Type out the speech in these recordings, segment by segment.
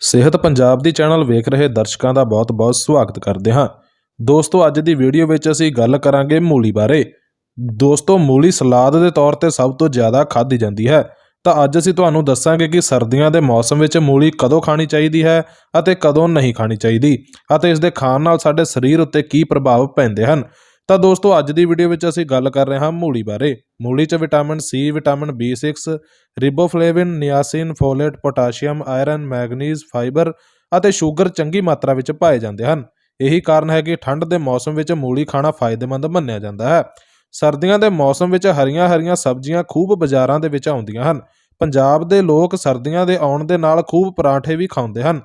ਸਿਹਤ ਪੰਜਾਬ ਦੀ ਚੈਨਲ ਵੇਖ ਰਹੇ ਦਰਸ਼ਕਾਂ ਦਾ ਬਹੁਤ-ਬਹੁਤ ਸਵਾਗਤ ਕਰਦੇ ਹਾਂ। ਦੋਸਤੋ, ਅੱਜ ਦੀ ਵੀਡੀਓ ਵਿੱਚ ਅਸੀਂ ਗੱਲ ਕਰਾਂਗੇ ਮੂਲੀ ਬਾਰੇ। ਦੋਸਤੋ, ਮੂਲੀ ਸਲਾਦ ਦੇ ਤੌਰ ਤੇ ਸਭ ਤੋਂ ਜ਼ਿਆਦਾ ਖਾਧੀ ਜਾਂਦੀ ਹੈ। ਤਾਂ ਅੱਜ ਅਸੀਂ ਤੁਹਾਨੂੰ ਦੱਸਾਂਗੇ ਕਿ ਸਰਦੀਆਂ ਦੇ ਮੌਸਮ ਵਿੱਚ ਮੂਲੀ ਕਦੋਂ ਖਾਣੀ ਚਾਹੀਦੀ ਹੈ ਅਤੇ ਕਦੋਂ ਨਹੀਂ ਖਾਣੀ ਚਾਹੀਦੀ ਅਤੇ ਇਸ ਦੇ ਖਾਣ ਨਾਲ ਸਾਡੇ ਸਰੀਰ ਉੱਤੇ ਕੀ ਪ੍ਰਭਾਵ ਪੈਂਦੇ ਹਨ। ਤਾਂ ਦੋਸਤੋ, ਅੱਜ ਦੀ ਵੀਡੀਓ ਵਿੱਚ ਅਸੀਂ ਗੱਲ ਕਰ ਰਹੇ ਹਾਂ ਮੂਲੀ ਬਾਰੇ। ਮੂਲੀ 'ਚ vitamin C vitamin B6 riboflavin niacin folate potassium iron manganese fibre ਅਤੇ ਸ਼ੂਗਰ ਚੰਗੀ ਮਾਤਰਾ ਵਿੱਚ ਪਾਏ ਜਾਂਦੇ ਹਨ। ਇਹੀ ਕਾਰਨ ਹੈ ਕਿ ਠੰਡ ਦੇ ਮੌਸਮ ਵਿੱਚ ਮੂਲੀ ਖਾਣਾ ਫਾਇਦੇਮੰਦ ਮੰਨਿਆ ਜਾਂਦਾ ਹੈ। ਸਰਦੀਆਂ ਦੇ ਮੌਸਮ ਵਿੱਚ ਹਰੀਆਂ-ਹਰੀਆਂ ਸਬਜ਼ੀਆਂ ਖੂਬ ਬਾਜ਼ਾਰਾਂ ਦੇ ਵਿੱਚ ਆਉਂਦੀਆਂ ਹਨ। ਪੰਜਾਬ ਦੇ ਲੋਕ ਸਰਦੀਆਂ ਦੇ ਆਉਣ ਦੇ ਨਾਲ ਖੂਬ ਪਰਾਂਠੇ ਵੀ ਖਾਂਦੇ ਹਨ,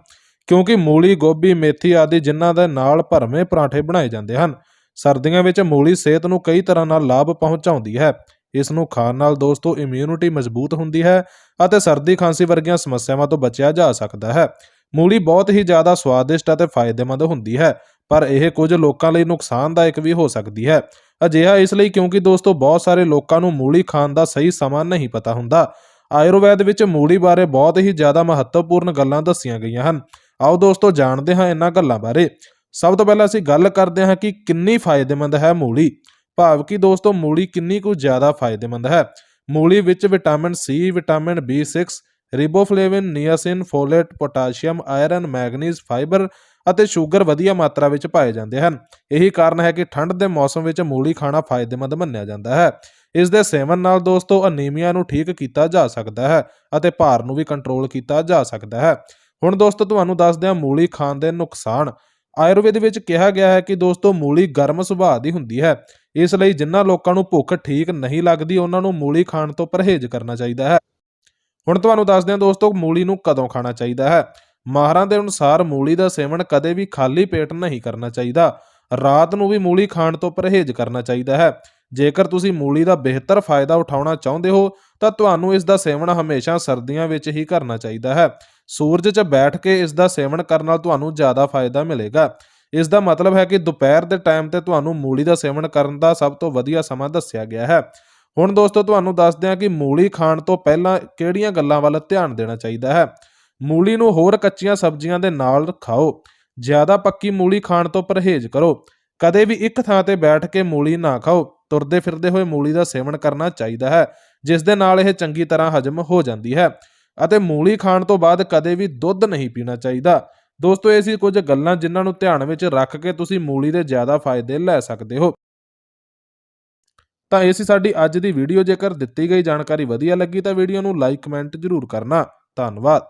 ਕਿਉਂਕਿ ਮੂਲੀ, ਗੋਭੀ, ਮੇਥੀ ਆਦਿ ਜਿਨ੍ਹਾਂ ਦੇ ਨਾਲ ਭਰਵੇਂ ਪਰਾਂਠੇ ਬਣਾਏ ਜਾਂਦੇ ਹਨ। ਸਰਦੀਆਂ ਵਿੱਚ ਮੂਲੀ ਸਿਹਤ ਨੂੰ ਕਈ ਤਰ੍ਹਾਂ ਨਾਲ ਲਾਭ ਪਹੁੰਚਾਉਂਦੀ ਹੈ। ਇਸ ਨੂੰ ਖਾਣ ਨਾਲ ਦੋਸਤੋ ਇਮਿਊਨਿਟੀ ਮਜ਼ਬੂਤ ਹੁੰਦੀ ਹੈ ਅਤੇ ਸਰਦੀ ਖਾਂਸੀ ਵਰਗੀਆਂ ਸਮੱਸਿਆਵਾਂ ਤੋਂ ਬਚਿਆ ਜਾ ਸਕਦਾ ਹੈ। ਮੂਲੀ ਬਹੁਤ ਹੀ ਜ਼ਿਆਦਾ ਸਵਾਦਿਸ਼ਟ ਅਤੇ ਫਾਇਦੇਮੰਦ ਹੁੰਦੀ ਹੈ, ਪਰ ਇਹ ਕੁਝ ਲੋਕਾਂ ਲਈ ਨੁਕਸਾਨਦਾਇਕ ਵੀ ਹੋ ਸਕਦੀ ਹੈ। ਅਜਿਹਾ ਇਸ ਲਈ ਕਿਉਂਕਿ ਦੋਸਤੋ ਬਹੁਤ ਸਾਰੇ ਲੋਕਾਂ ਨੂੰ ਮੂਲੀ ਖਾਣ ਦਾ ਸਹੀ ਸਮਾਂ ਨਹੀਂ ਪਤਾ ਹੁੰਦਾ। ਆਯੁਰਵੈਦ ਵਿੱਚ ਮੂਲੀ ਬਾਰੇ ਬਹੁਤ ਹੀ ਜ਼ਿਆਦਾ ਮਹੱਤਵਪੂਰਨ ਗੱਲਾਂ ਦੱਸੀਆਂ ਗਈਆਂ ਹਨ। ਆਓ ਦੋਸਤੋ ਜਾਣਦੇ ਹਾਂ ਇਹਨਾਂ ਗੱਲਾਂ ਬਾਰੇ। ਸਭ ਤੋਂ ਪਹਿਲਾਂ ਅਸੀਂ ਗੱਲ ਕਰਦੇ ਹਾਂ ਕਿ ਕਿੰਨੀ ਫਾਇਦੇਮੰਦ ਹੈ ਮੂਲੀ। ਭਾਵ ਕਿ ਦੋਸਤੋ, ਮੂਲੀ ਕਿੰਨੀ ਕੁ ਜ਼ਿਆਦਾ ਫਾਇਦੇਮੰਦ ਹੈ। ਮੂਲੀ ਵਿੱਚ vitamin C, vitamin B6 riboflavin, niacin, folate, potassium, iron, manganese, fibre ਅਤੇ ਸ਼ੂਗਰ ਵਧੀਆ ਮਾਤਰਾ ਵਿੱਚ ਪਾਏ ਜਾਂਦੇ ਹਨ। ਇਹੀ ਕਾਰਨ ਹੈ ਕਿ ਠੰਡ ਦੇ ਮੌਸਮ ਵਿੱਚ ਮੂਲੀ ਖਾਣਾ ਫਾਇਦੇਮੰਦ ਮੰਨਿਆ ਜਾਂਦਾ ਹੈ। ਇਸ ਦੇ ਸੇਵਨ ਨਾਲ ਦੋਸਤੋ, ਅਨੀਮੀਆ ਨੂੰ ਠੀਕ ਕੀਤਾ ਜਾ ਸਕਦਾ ਹੈ ਅਤੇ ਭਾਰ ਨੂੰ ਵੀ ਕੰਟਰੋਲ ਕੀਤਾ ਜਾ ਸਕਦਾ ਹੈ। ਹੁਣ ਦੋਸਤੋ, ਤੁਹਾਨੂੰ ਦੱਸਦੇ ਹਾਂ ਮੂਲੀ ਖਾਣ ਦੇ ਨੁਕਸਾਨ। ਆਯੁਰਵੇਦ ਵਿੱਚ ਕਿਹਾ ਗਿਆ ਹੈ ਕਿ ਦੋਸਤੋ, ਮੂਲੀ ਗਰਮ ਸੁਭਾਅ ਦੀ ਹੁੰਦੀ ਹੈ। ਇਸ ਲਈ ਜਿਨ੍ਹਾਂ ਲੋਕਾਂ ਨੂੰ ਭੁੱਖ ਠੀਕ ਨਹੀਂ ਲੱਗਦੀ, ਉਹਨਾਂ ਨੂੰ ਮੂਲੀ ਖਾਣ ਤੋਂ ਪਰਹੇਜ਼ ਕਰਨਾ ਚਾਹੀਦਾ ਹੈ। ਹੁਣ ਤੁਹਾਨੂੰ ਦੱਸਦੇ ਹਾਂ ਦੋਸਤੋ, ਮੂਲੀ ਨੂੰ ਕਦੋਂ ਖਾਣਾ ਚਾਹੀਦਾ ਹੈ? ਮਾਹਰਾਂ ਦੇ ਅਨੁਸਾਰ ਮੂਲੀ ਦਾ ਸੇਵਨ ਕਦੇ ਵੀ ਖਾਲੀ ਪੇਟ ਨਹੀਂ ਕਰਨਾ ਚਾਹੀਦਾ। ਰਾਤ ਨੂੰ ਵੀ ਮੂਲੀ ਖਾਣ ਤੋਂ ਪਰਹੇਜ਼ ਕਰਨਾ ਚਾਹੀਦਾ ਹੈ। ਜੇਕਰ ਤੁਸੀਂ ਮੂਲੀ ਦਾ ਬਿਹਤਰ ਫਾਇਦਾ ਉਠਾਉਣਾ ਚਾਹੁੰਦੇ ਹੋ, ਤਾਂ ਤੁਹਾਨੂੰ ਇਸ ਦਾ ਸੇਵਨ ਹਮੇਸ਼ਾ ਸਰਦੀਆਂ ਵਿੱਚ ਹੀ ਕਰਨਾ ਚਾਹੀਦਾ ਹੈ। ਸੂਰਜ 'ਚ ਬੈਠ ਕੇ ਇਸ ਦਾ ਸੇਵਨ ਕਰਨ ਨਾਲ ਤੁਹਾਨੂੰ ਜ਼ਿਆਦਾ ਫਾਇਦਾ ਮਿਲੇਗਾ। ਇਸ ਦਾ ਮਤਲਬ ਹੈ ਕਿ ਦੁਪਹਿਰ ਦੇ ਟਾਈਮ ਤੇ ਤੁਹਾਨੂੰ ਮੂਲੀ ਦਾ ਸੇਵਨ ਕਰਨ ਦਾ ਸਭ ਤੋਂ ਵਧੀਆ ਸਮਾਂ ਦੱਸਿਆ ਗਿਆ ਹੈ। ਹੁਣ ਦੋਸਤੋ, ਤੁਹਾਨੂੰ ਦੱਸਦੇ ਹਾਂ ਕਿ ਮੂਲੀ ਖਾਣ ਤੋਂ ਪਹਿਲਾਂ ਕਿਹੜੀਆਂ ਗੱਲਾਂ ਵੱਲ ਧਿਆਨ ਦੇਣਾ ਚਾਹੀਦਾ ਹੈ। ਮੂਲੀ ਨੂੰ ਹੋਰ ਕੱਚੀਆਂ ਸਬਜ਼ੀਆਂ ਦੇ ਨਾਲ ਖਾਓ। ਜ਼ਿਆਦਾ ਪੱਕੀ ਮੂਲੀ ਖਾਣ ਤੋਂ ਪਰਹੇਜ਼ ਕਰੋ। ਕਦੇ ਵੀ ਇੱਕ ਥਾਂ ਤੇ ਬੈਠ ਕੇ ਮੂਲੀ ਨਾ ਖਾਓ। ਤੁਰਦੇ ਫਿਰਦੇ ਹੋਏ ਮੂਲੀ ਦਾ ਸੇਵਨ ਕਰਨਾ ਚਾਹੀਦਾ ਹੈ, ਜਿਸ ਦੇ ਨਾਲ ਇਹ ਚੰਗੀ ਤਰ੍ਹਾਂ ਹਜਮ ਹੋ ਜਾਂਦੀ ਹੈ। ਅਤੇ ਮੂਲੀ ਖਾਣ ਤੋਂ ਬਾਅਦ ਕਦੇ ਵੀ ਦੁੱਧ ਨਹੀਂ ਪੀਣਾ ਚਾਹੀਦਾ। ਦੋਸਤੋ, ਇਹ ਸੀ ਕੁਝ ਗੱਲਾਂ ਜਿਨ੍ਹਾਂ ਨੂੰ ਧਿਆਨ ਵਿੱਚ ਰੱਖ ਕੇ ਤੁਸੀਂ ਮੂਲੀ ਦੇ ਜ਼ਿਆਦਾ ਫਾਇਦੇ ਲੈ ਸਕਦੇ ਹੋ। ਤਾਂ ਇਹ ਸੀ ਸਾਡੀ ਅੱਜ ਦੀ ਵੀਡੀਓ। ਜੇਕਰ ਦਿੱਤੀ ਗਈ ਜਾਣਕਾਰੀ ਵਧੀਆ ਲੱਗੀ ਤਾਂ ਵੀਡੀਓ ਨੂੰ ਲਾਈਕ, ਕਮੈਂਟ ਜ਼ਰੂਰ ਕਰਨਾ। ਧੰਨਵਾਦ।